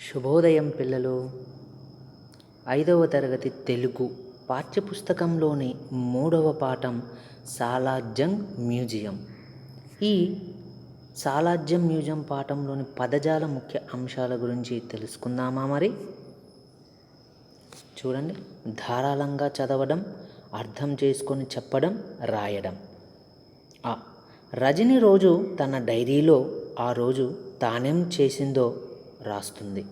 శుభోదయం పిల్లలు. ఐదవ తరగతి తెలుగు పాఠ్యపుస్తకంలోని మూడవ పాఠం సాలార్జంగ్ మ్యూజియం. ఈ సాలార్జంగ్ మ్యూజియం పాఠంలోని పదజాల ముఖ్య అంశాల గురించి తెలుసుకుందామా మరి? చూడండి. ధారాళంగా చదవడం అర్థం చేసుకొని చెప్పడం రాయడం. రజని రోజు తన డైరీలో ఆ రోజు తానేం చేసిందో రాస్తుంది.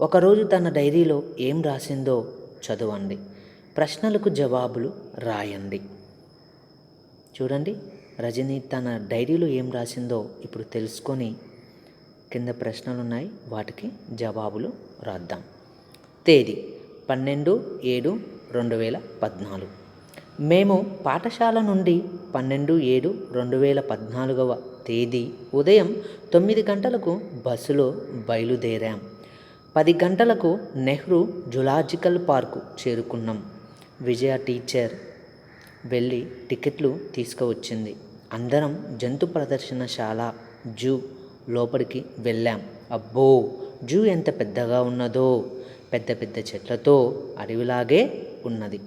ఒకరోజు తన డైరీలో ఏం రాసిందో చదవండి. ప్రశ్నలకు జవాబులు రాయండి. చూడండి రజని తన డైరీలో ఏం రాసిందో ఇప్పుడు తెలుసుకొని కింద ప్రశ్నలు ఉన్నాయి వాటికి జవాబులు రాద్దాం. తేదీ పన్నెండు ఏడు రెండు వేల పద్నాలుగు. మేము పాఠశాల నుండి పన్నెండు ఏడు రెండు వేల పద్నాలుగవ తేదీ ఉదయం తొమ్మిది గంటలకు బస్సులో బయలుదేరాం. పది గంటలకు నెహ్రూ జులాజికల్ పార్కు చేరుకున్నాం. విజయ టీచర్ వెళ్ళి టికెట్లు తీసుకువచ్చింది. అందరం జంతు ప్రదర్శనశాల జూ లోపలికి వెళ్ళాం. అబ్బో! జూ ఎంత పెద్దగా ఉన్నదో పెద్ద పెద్ద చెట్లతో అడవిలాగే ఉన్నది.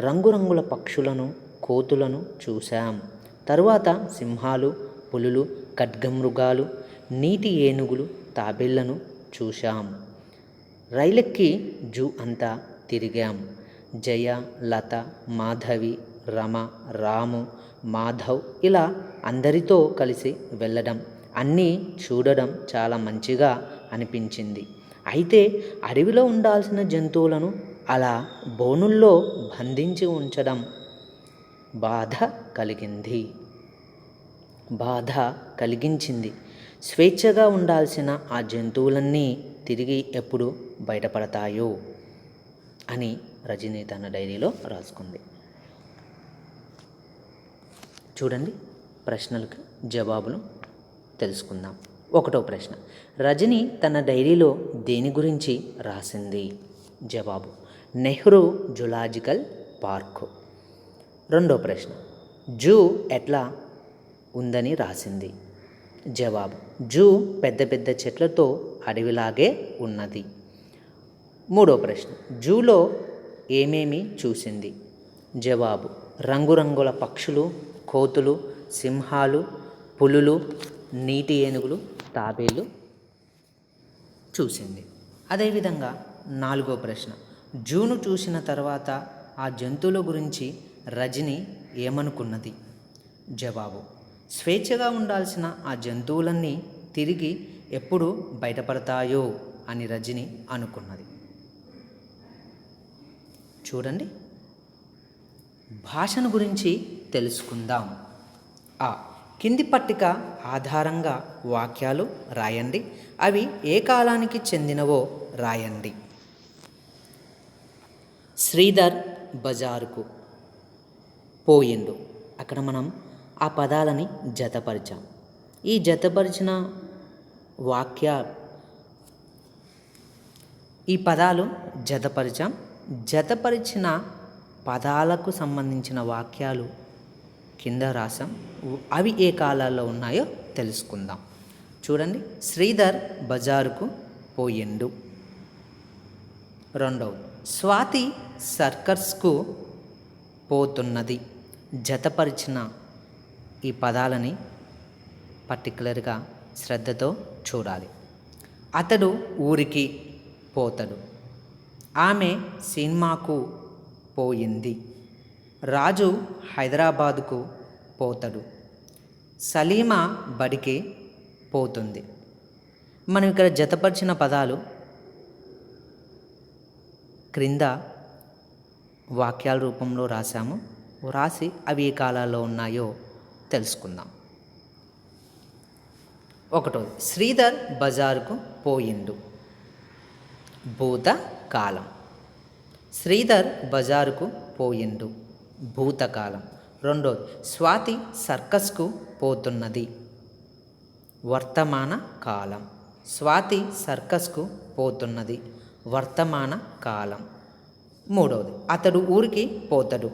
రంగురంగుల పక్షులను కోతులను చూశాం. తరువాత సింహాలు పులులు ఖడ్గమృగాలు నీటి ఏనుగులు తాబేళ్ళను చూశాం. రైలెక్కి జూ అంతా తిరిగాం. జయ లత మాధవి రమ రాము మాధవ్ ఇలా అందరితో కలిసి వెళ్ళడం అన్నీ చూడడం చాలా మంచిగా అనిపించింది. అయితే అడవిలో ఉండాల్సిన జంతువులను అలా బోనుల్లో బంధించి ఉంచడం బాధ కలిగింది. బాధ కలిగించింది. స్వేచ్ఛగా ఉండాల్సిన ఆ జంతువులన్నీ తిరిగి ఎప్పుడు బయటపడతాయో అని రజనీ తన డైరీలో రాసుకుంది. చూడండి ప్రశ్నలకు జవాబులు తెలుసుకుందాం. ఒకటో ప్రశ్న. రజని తన డైరీలో దేని గురించి రాసింది? జవాబు. Nehru zoological park. రెండో ప్రశ్న. జూ ఎట్లా ఉందని రాసింది. జవాబు. జూ పెద్ద పెద్ద చెట్లతో అడవిలాగే ఉన్నది. మూడో ప్రశ్న. జూలో ఏమేమి చూసింది? జవాబు. రంగురంగుల పక్షులు కోతులు సింహాలు పులులు నీటి ఏనుగులు తాబేలు చూసింది. అదేవిధంగా నాలుగో ప్రశ్న. జూను చూసిన తర్వాత ఆ జంతువుల గురించి రజని ఏమనుకున్నది? జవాబు స్వేచ్ఛగా ఉండాల్సిన ఆ జంతువులన్నీ తిరిగి ఎప్పుడు బయటపడతాయో అని రజని అనుకున్నది. చూడండి. భాషను గురించి తెలుసుకుందాం. ఆ కింది పట్టిక ఆధారంగా వాక్యాలు రాయండి. అవి ఏ కాలానికి చెందినవో రాయండి. శ్రీధర్ బజారుకు పోయిండు. అక్కడ మనం ఆ పదాలని జతపరిచాం. ఈ జతపరిచిన వాక్య ఈ పదాలు జతపరిచాం. జతపరిచిన పదాలకు సంబంధించిన వాక్యాలు కింద రాసాం అవి ఏ కాలాల్లో ఉన్నాయో తెలుసుకుందాం. చూడండి. శ్రీధర్ బజారుకు పోయిండు. రెండవది. స్వాతి సర్కస్కు పోతున్నది. జతపరిచిన ఈ పదాలని పర్టికులర్గా శ్రద్ధతో చూడాలి. అతడు ఊరికి పోతాడు. ఆమె సినిమాకు పోయింది. రాజు హైదరాబాదుకు పోతాడు. సలీమా బడికి పోతుంది. మనం ఇక్కడ జతపరిచిన పదాలు క్రింద వాక్యాల రూపంలో రాశాము. రాసి అవి ఏ కాలాల్లో ఉన్నాయో తెలుసుకుందాం. ఒకటోది శ్రీధర్ బజారుకు పోయిండు. భూతకాలం. శ్రీధర్ బజారుకు పోయిండు. భూతకాలం. రెండోది స్వాతి సర్కస్కు పోతున్నది. వర్తమాన కాలం. స్వాతి సర్కస్కు పోతున్నది. వర్తమాన కాలం. మూడవది అతడు ఊరికి పోతాడు.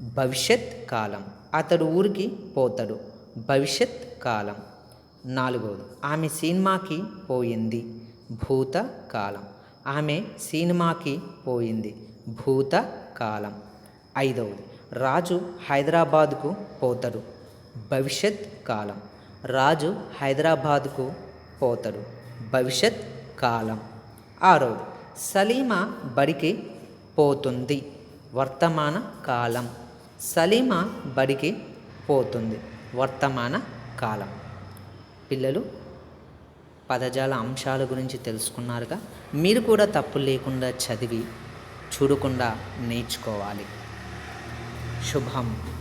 భవిష్యత్ కాలం అతడు ఊరికి పోతాడు. భవిష్యత్ కాలం. నాలుగవది ఆమె సినిమాకి పోయింది. భూత కాలం. ఆమె సినిమాకి పోయింది. భూత కాలం. ఐదవది రాజు హైదరాబాదుకు పోతాడు. భవిష్యత్ కాలం. రాజు హైదరాబాదుకు పోతాడు. భవిష్యత్ కాలం. ఆరవది సలీమా బడికి పోతుంది. వర్తమాన కాలం. సలీమా బడికి పోతుంది. వర్తమాన కాలం. పిల్లలు పదజాల అంశాల గురించి తెలుసుకున్నారుగా. మీరు కూడా తప్పు లేకుండా చదివి చూడకుండా నేర్చుకోవాలి. శుభం.